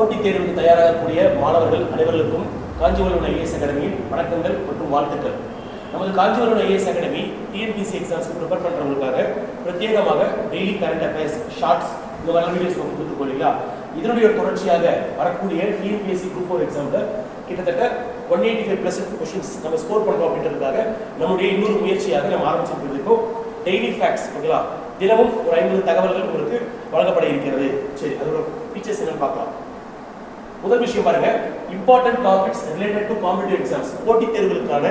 போட்டித் தேர்வுக்கு தயாராகக்கூடிய மாணவர்கள் அனைவருக்கும் காஞ்சிபுரம் ஐஏஎஸ் அகாடமியின் வணக்கங்கள் மற்றும் வாழ்த்துக்கள். நமது காஞ்சிபுரம் ஐஏஎஸ் அகாடமி டிஎன்பிசி எக்ஸாம்ஸ்க்கு ப்ரிப்பேர் பண்ணுறவங்களுக்காக பிரத்யேகமாக டெய்லி கரண்ட் அஃபேர்ஸ் ஷார்ட்ஸ் இந்த மாதிரி வீடியோஸ் நம்ம கொடுத்துருக்கோம் இல்லைங்களா இதனுடைய தொடர்ச்சியாக வரக்கூடிய டிஎன்பிஎஸ்சி குரூப் ஃபோர் எக்ஸாமில் கிட்டத்தட்ட one eighty five plus questions நம்ம ஸ்கோர் பண்ணுறோம் அப்படின்றதுக்காக நம்முடைய இன்னொரு முயற்சியாக நம்ம ஆரம்பிச்சுட்டு இருக்கோம் டெய்லி ஃபேக்ட்ஸ் ஓகேங்களா தினமும் ஒரு ஐம்பது தகவல்கள் உங்களுக்கு வழங்கப்பட இருக்கிறது. சரி அதோட ஃபீச்சர்ஸ் என்னன்னு பார்க்கலாம். முதல் விஷயம் பாருங்க important topics related to competitive exams போட்டித் தேர்வுகளுக்கான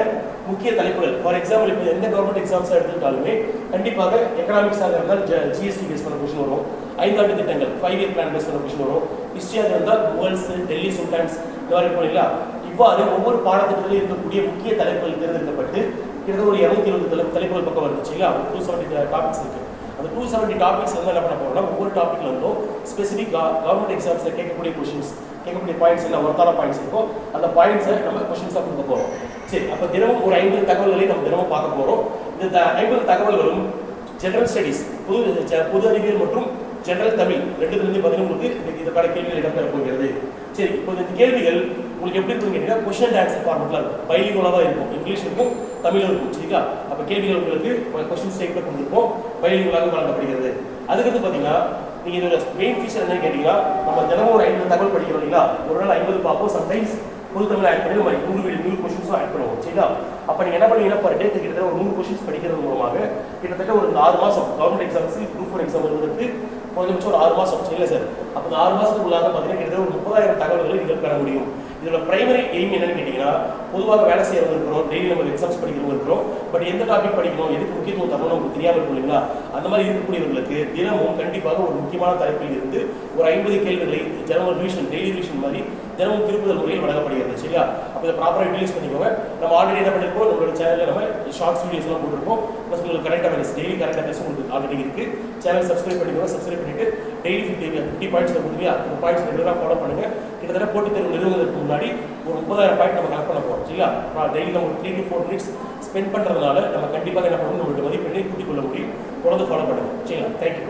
முக்கிய தலைப்புகள். ஃபார் எக்ஸாம்பிள் இப்போ எந்த கவர்மெண்ட் எக்ஸாம்ஸ் எடுத்துக்கிட்டாலுமே கண்டிப்பாக எக்கனாமிக்ஸாக இருந்தால் ஜிஎஸ்டி பேஸ் பண்ண கொஷின் வரும். ஐந்தாண்டு திட்டங்கள் ஃபைவ் இயர் பிளான் பேஸ் பண்ண கொஷின் வரும். ஹிஸ்டரியாக இருந்தால் முகல்ஸ் டெல்லி சுல்தான்ஸ் இந்த மாதிரி போனீங்களா இவ்வாறு ஒவ்வொரு பாடத்திட்டத்திலும் இருக்கக்கூடிய முக்கிய தலைப்புகள் தேர்ந்தெடுக்கப்பட்டு கிட்டத்தட்ட ஒரு இரநூத்தி இருபது தலைப்புகள் பக்கம் வந்துச்சு இல்லையா டூ செவன்டி டாபிக்ஸ் இருக்குது அந்த டூ செவன்ட்டி டாபிக்ஸ் வந்து என்ன பண்ண போறோம்னா ஒவ்வொரு டாபிக்ல இருந்தும் ஸ்பெசிஃபிக் கவர்மெண்ட் எக்ஸாம்ஸ்ல கேட்கக்கூடிய கொஷின்ஸ் கேட்கக்கூடிய பாயிண்ட்ஸ் இல்லை ஒருத்தான பாயிண்ட்ஸ் இருக்கோ அந்த பாயிண்ட்ஸை நம்ம கொஷின்ஸாக கொடுக்க போகிறோம் சரி அப்போ தினமும் ஒரு ஐம்பது தகவல்களை நம்ம தினமும் பார்க்க போகிறோம் இந்த ஐம்பது தகவல்களும் ஜெனரல் ஸ்டடீஸ் புது புது பொது அறிவியல் மற்றும் ஜெனரல் தமிழ் ரெண்டுலேருந்து பார்த்தீங்கன்னா உங்களுக்கு இந்த இதுக்கான கேள்விகள் இடம்பெற போகிறது சரி இப்போ இந்த கேள்விகள் உங்களுக்கு எப்படி இருக்கும் கேட்டீங்கன்னா கொஷின் ஆன்சர் ஃபார்மெட்லாம் இருக்கும். பைலிங்கோலாக தான் இருக்கும். இங்கிலீஷ் இருக்கும் தமிழும் இருக்கும் சரிங்களா? அப்போ கேள்விகள் உங்களுக்கு கொஸ்டின் ஸ்டேட்மெண்ட் கொடுத்துருப்போம். பைலிங்கோலாக வழங்கப்படுகிறது. அதுக்கடுத்து பார்த்தீங்கன்னா நீங்கள் இதோட மெயின் ஃபீச்சர் என்னன்னு கேட்டிங்கன்னா நம்ம தினமும் ஒரு ஐம்பது தகவல் படிக்கிறோம் இல்லைங்களா? ஒரு நாள் ஐம்பது பார்ப்போம். சம்டைம்ஸ் புது தமிழ் ஆட் பண்ணி நம்ம நூறு நூறு கொஸ்டின்ஸும் ஆட் பண்ணுவோம் சரிங்களா? அப்போ நீங்கள் என்ன பண்ணீங்கன்னா பர் டே கிட்டத்தட்ட ஒரு நூறு கொஷின்ஸ் படிக்கிறது மூலமாக கிட்டத்தட்ட ஒரு ஆறு மாதம் government exams group four exam வருவதற்கு குறைஞ்சபட்சம் ஒரு ஆறு மாதம் இல்லை சார்? அப்போ இந்த ஆறு மாதத்துக்குள்ளாக பார்த்தீங்கன்னா கிட்டத்தட்ட ஒரு முப்பதாயிரம் தகவல்களை நீங்கள் பெற முடியும். இதோட பிரைமரி எய்ம் என்னன்னு கேட்டிங்கன்னா பொதுவாக வேலை செய்யறவங்க இருக்கிறோம் டெய்லி நம்ம எக்ஸாம்ஸ் படிக்கிறவங்க இருக்கிறோம். பட் எந்த டாபிக் படிக்கணும்? எதுக்கு முக்கியத்துவம் தரணும் நமக்கு தெரியாமல் இருக்கும் இல்லைங்களா? அந்த மாதிரி இருக்கக்கூடியவர்களுக்கு தினமும் கண்டிப்பாக ஒரு முக்கியமான தலைப்பில் இருந்து ஒரு ஐம்பது கேள்விகளை ஜெனரல் ரிவிஷன் டெய்லி ரிவிஷன் மாதிரி தினமும் திருப்புதல் முறையில் வழங்கப்படுகிறது சரியா? அப்போ இதை ப்ராப்பராக யூட்டிலைஸ் பண்ணிக்கோங்க. நம்ம ஆல்ரெடி என்ன பண்ணிருக்கோம்? நம்மளோட சேனலில் நம்ம ஷார்ட்ஸ் வீடியோஸ்லாம் போட்டிருக்கோம். ப்ளஸ் உங்களுக்கு கரெக்டாக டெய்லி கரெக்டாக பேச உங்களுக்கு ஆல்ரெடி இருக்குது சேனல் சப்ஸ்கிரைப் பண்ணிக்கோங்க. சப்ஸ்கிரைப் பண்ணிட்டு டெய்லி ஃபிஃப்டி ஃபிஃப்டி பாயிண்ட்ஸ் கொடுத்து அந்த பாயிண்ட்ஸ் ரெகுலராக ஃபாலோ பண்ணுங்கள் கிட்டத்தட்ட போட்டித் தேர்வு நிறுவனத்துக்கு முன்னாடி ஒரு முப்பதாயிரம் பாயிண்ட் நம்ம கலெக்ட் பண்ண போகிறோம் சரியா டெய்லி நம்ம three to four minutes spend பண்ணுறதுனால நம்ம கண்டிப்பாக என்ன பண்ணணும் நம்மளோட மதிப்பெண்ணை கூட்டிக் கொள்ள முடியும். தொடர்ந்து ஃபாலோ பண்ணுங்கள் சரிங்களா? தேங்க்யூ